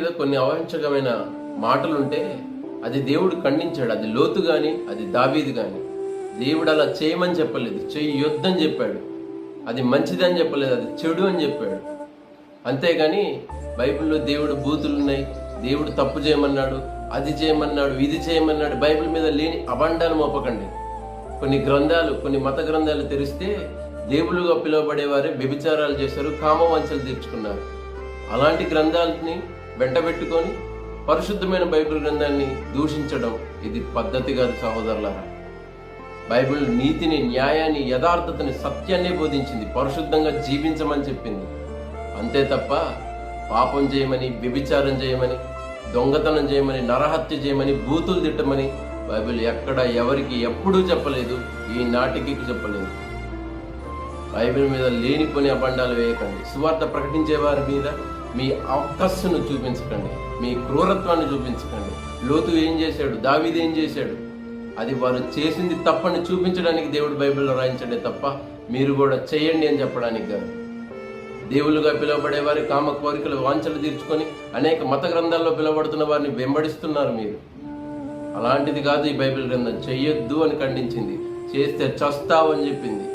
మీద కొన్ని అవాంఛకమైన మాటలుంటే అది దేవుడు ఖండించాడు. అది లోతు కానీ అది దాబీది కానీ దేవుడు అలా చేయమని చెప్పలేదు. చెయ్యి యుద్ధం చెప్పాడు. అది మంచిదని చెప్పలేదు. అది చెడు అని చెప్పాడు. అంతేగాని బైబిల్లో దేవుడు బూతులు ఉన్నాయి దేవుడు తప్పు చేయమన్నాడు అది చేయమన్నాడు ఇది చేయమన్నాడు బైబిల్ మీద లేని అబండాలు మోపకండి. కొన్ని గ్రంథాలు కొన్ని మత గ్రంథాలు తెరిస్తే దేవులుగా పిలువబడేవారే వ్యభిచారాలు చేశారు కామవంచలు తీర్చుకున్నారు. అలాంటి గ్రంథాలని వెంటబెట్టుకొని పరిశుద్ధమైన బైబిల్ గ్రంథాన్ని దూషించడం ఇది పద్ధతి కాదు సహోదరులారా. బైబిల్ నీతిని న్యాయాన్ని యథార్థతని సత్యాన్ని బోధించింది. పరిశుద్ధంగా జీవించమని చెప్పింది. అంతే తప్ప పాపం చేయమని వ్యభిచారం చేయమని దొంగతనం చేయమని నరహత్య చేయమని బూతులు తిట్టమని బైబిల్ ఎక్కడ ఎవరికి ఎప్పుడూ చెప్పలేదు. ఈ నాటికి చెప్పలేదు. బైబిల్ మీద లేనిపోని అబండాలు వేయకండి. సువార్త ప్రకటించే వారి మీద మీ అవకాశను చూపించకండి. మీ క్రూరత్వాన్ని చూపించకండి. లోతు ఏం చేశాడు? దావీది ఏం చేశాడు? అది వారు చేసింది తప్పని చూపించడానికి దేవుడు బైబిల్లో రాయించడే తప్ప మీరు కూడా చేయండి అని చెప్పడానికి కాదు. దేవులుగా పిలువబడే వారి కామ కోరికలు వాంఛలు తీర్చుకొని అనేక మత గ్రంథాల్లో పిలువబడుతున్న వారిని వెంబడిస్తున్నారు మీరు. అలాంటిది కాదు ఈ బైబిల్ గ్రంథం. చెయ్యొద్దు అని ఖండించింది. చేస్తే చస్తావు అని చెప్పింది.